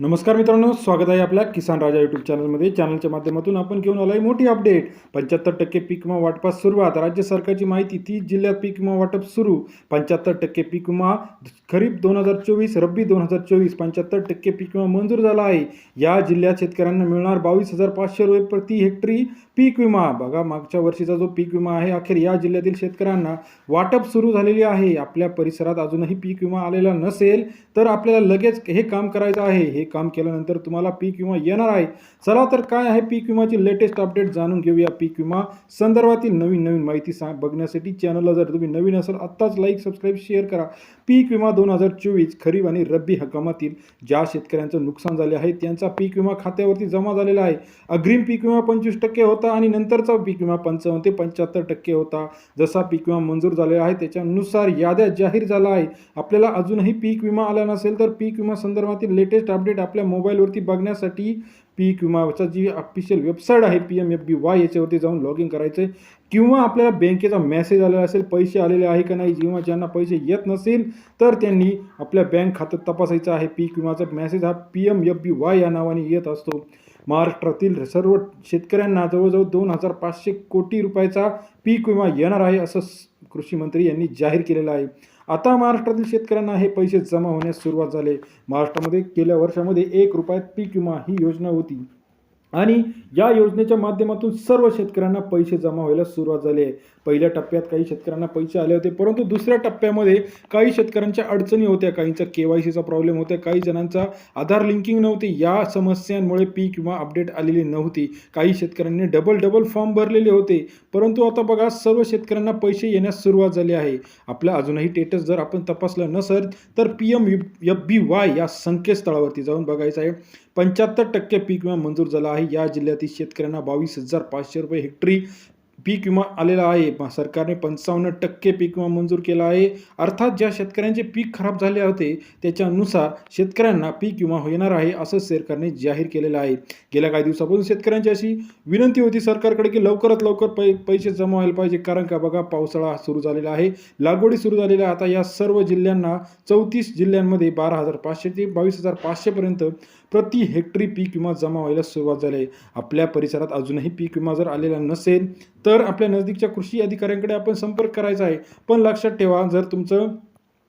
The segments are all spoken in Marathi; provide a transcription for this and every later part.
नमस्कार मित्रांनो स्वागत आहे आपल्या किसान राजा यूट्यूब चॅनलमध्ये चॅनलच्या माध्यमातून आपण घेऊन आलो आहे मोठी अपडेट पंच्याहत्तर टक्के पीक विमा वाटपास सुरुवात राज्य सरकारची माहिती तीस जिल्ह्यात पीक विमा वाटप सुरू. पंच्याहत्तर टक्के पीक विमा खरीप दोन हजार चोवीस रब्बी दोन हजार चोवीस पंच्याहत्तर टक्के पीक विमा मंजूर झाला आहे. या जिल्ह्यात शेतकऱ्यांना मिळणार बावीस हजार पाचशे रुपये प्रति हेक्टरी पीक विमा. बघा मागच्या वर्षीचा जो पीक विमा आहे अखेर या जिल्ह्यातील शेतकऱ्यांना वाटप सुरू झालेली आहे. आपल्या परिसरात अजूनही पीक विमा आलेला नसेल तर आपल्याला लगेच हे काम करायचं आहे. हे काम केल्यानंतर तुम्हाला पीक विमा येणार आहे. चला तर काय आहे पीक विमाची लेटेस्ट अपडेट जाणून घेऊया पीक विमा संदर्भातील नवीन नवीन माहिती सांग बघण्यासाठी चॅनलला जर तुम्ही नवीन असाल आत्ताच लाईक सबस्क्राईब शेअर करा. पीक विमा दोन हजार चोवीस खरीप आणि रब्बी हंगामातील ज्या शेतकऱ्यांचं नुकसान झाले आहे त्यांचा पीक विमा खात्यावरती जमा झालेला आहे. अग्रिम पीक विमा पंचवीस टक्के होता आणि नंतरचा पीक विमा पंचावन्न ते पंच्याहत्तर टक्के होता. जसा पीक विमा मंजूर झालेला आहे त्याच्यानुसार याद्या जाहीर झाला आहे. आपल्याला अजूनही पीक विमा आला नसेल तर पीक विमा संदर्भातील लेटेस्ट अपडेट आपल्या मोबाईलवरती बघण्यासाठी पीक विमाचा जी ऑफिशियल वेबसाईट आहे P M F B Y याच्यावरती जाऊन लॉग इन करायचं आहे किंवा आपल्याला बँकेचा मेसेज आलेला असेल पैसे आलेले आहे का नाही किंवा ज्यांना पैसे येत नसेल तर त्यांनी आपल्या बँक खात्यात तपासायचं आहे. पीक विमाचा मेसेज हा P M F B Y या नावाने येत असतो. महाराष्ट्रातील सर्व शेतकऱ्यांना जवळजवळ दोन हजार पाचशे कोटी रुपयाचा पीक विमा येणार आहे असं कृषी मंत्री यांनी जाहीर केलेलं आहे. आता महाराष्ट्रातील शेतकऱ्यांना हे पैसे जमा होण्यास सुरुवात झाले. महाराष्ट्रामध्ये गेल्या वर्षामध्ये एक रुपयात पीक विमा ही योजना होती. आणि या योजनेच्या माध्यमातून सर्व शेतकऱ्यांना पैसे जमा व्हायला सुरुवात झाली आहे. पहिल्या टप्प्यात काही शेतकऱ्यांना पैसे आले होते परंतु दुसऱ्या टप्प्यामध्ये काही शेतकऱ्यांच्या अडचणी होत्या. काहींचा के वाय सीचा प्रॉब्लेम होता काही जणांचा आधार लिंकिंग नव्हती. या समस्यांमुळे पीक विमा अपडेट आलेली नव्हती. काही शेतकऱ्यांनी डबल डबल फॉर्म भरलेले होते परंतु आता बघा सर्व शेतकऱ्यांना पैसे येण्यास सुरुवात झाली आहे. आपला अजूनही स्टेटस जर आपण तपासलं नसेल तर P M F B Y या संकेतस्थळावरती जाऊन बघायचं आहे. पंच्याहत्तर टक्के पीक विमा मंजूर झाला आहे. या जिल्ह्यातील शेतकऱ्यांना बावीस हजार पाचशे रुपये हेक्टरी पीक विमा आलेला आहे. सरकारने पंचावन्न टक्के पीक विमा मंजूर केला आहे. अर्थात ज्या शेतकऱ्यांचे पीक खराब झाले होते त्याच्यानुसार शेतकऱ्यांना पीक विमा होणार आहे असं सरकारने जाहीर केलेलं आहे. गेल्या काही दिवसापासून शेतकऱ्यांची अशी विनंती होती सरकारकडे की लवकरात लवकर पै पैसे जमा व्हायला पाहिजे. कारण का बघा पावसाळा सुरू झालेला आहे. लागवडी सुरू झालेल्या आहे. आता या सर्व जिल्ह्यांना चौतीस जिल्ह्यांमध्ये बारा हजार पाचशे ते बावीस हजार पाचशेपर्यंत प्रति हेक्टरी पीक विमा जमा व्हायला सुरुवात झाली आहे. आपल्या परिसरात अजूनही पीक विमा जर आलेला नसेल तर आपल्या नजदीकच्या कृषी अधिकाऱ्यांकडे आपण संपर्क करायचा आहे. पण लक्षात ठेवा जर तुमचं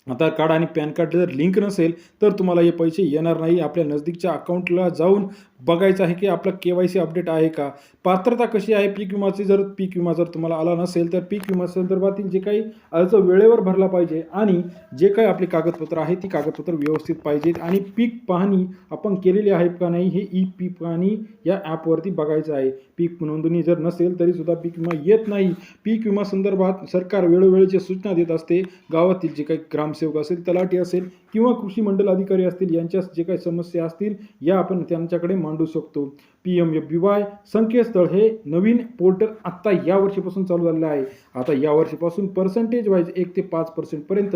आधार कार्ड आणि पॅन कार्ड जर लिंक नसेल तर तुम्हाला हे पैसे येणार नाही. आपल्या नजदीकच्या अकाउंटला जाऊन बघायचं आहे की आपलं के वाय सी अपडेट आहे का? पात्रता कशी आहे पीक विमाची? जर पीक विमा जर तुम्हाला आला नसेल तर पीक विमा संदर्भातील जे काही अर्ज वेळेवर भरला पाहिजे आणि जे काही आपली कागदपत्र आहे ती कागदपत्र व्यवस्थित पाहिजेत. आणि पीक पाहणी आपण केलेली आहे का नाही हे ई पीक पाहणी या ॲपवरती बघायचं आहे. पीक नोंदणी जर नसेल तरीसुद्धा पीक विमा येत नाही. पीक विमा संदर्भात सरकार वेळोवेळीच्या सूचना देत असते. गावातील जे काही ग्रामसेवक असेल तलाठी असेल किंवा कृषी मंडल अधिकारी असतील यांच्या जे काही समस्या असतील या आपण त्यांच्याकडे मा मांडू शकतो. P M F B Y संकेतस्थळ हे नवीन पोर्टल आत्ता या वर्षीपासून चालू झालेलं आहे. आता या वर्षीपासून पर्सेंटेज वाईज एक ते पाच पर्सेंटपर्यंत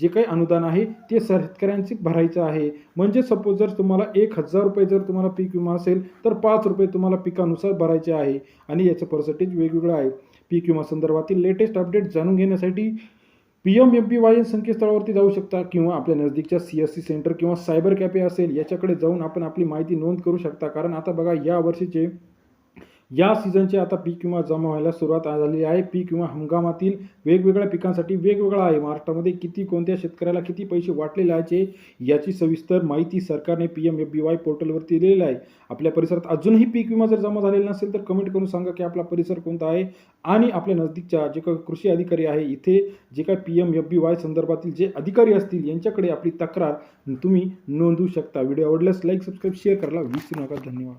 जे काही अनुदान आहे ते शेतकऱ्यांचे भरायचं आहे. म्हणजे सपोज जर तुम्हाला एक हजार रुपये जर तुम्हाला पीक विमा असेल तर पाच रुपये तुम्हाला पिकानुसार भरायचे आहे. आणि याचं पर्सेंटेज वेगवेगळं आहे. पीक विमा संदर्भातील लेटेस्ट अपडेट जाणून घेण्यासाठी P M F B Y संकेतस्थळावरती जाऊ शकता किंवा आपल्या नजदीकच्या सी एस सी सेंटर किंवा सायबर कॅफे असेल याच्याकडे जाऊन आपण आपली माहिती नोंद करू शकता. कारण आता बघा या वर्षीचे या सीझनचे आता पीक विमा जमा व्हायला सुरुवात झालेली आहे. पीक विमा हंगामातील वेगवेगळ्या पिकांसाठी वेगवेगळा आहे. महाराष्ट्रामध्ये किती कोणत्या शेतकऱ्याला किती पैसे वाटलेले आहे याची सविस्तर माहिती सरकारने P M F B Y पोर्टलवरती दिलेली आहे. आपल्या परिसरात अजूनही पीक विमा जर जमा झालेला नसेल तर कमेंट करून सांगा की आपला परिसर कोणता आहे आणि आपल्या नजदीकच्या जे काही कृषी अधिकारी आहे इथे जे काही P M F B Y संदर्भातील जे अधिकारी असतील यांच्याकडे आपली तक्रार तुम्ही नोंदवू शकता. व्हिडिओ आवडल्यास लाईक सबस्क्राईब शेअर करायला विसरू नका. धन्यवाद.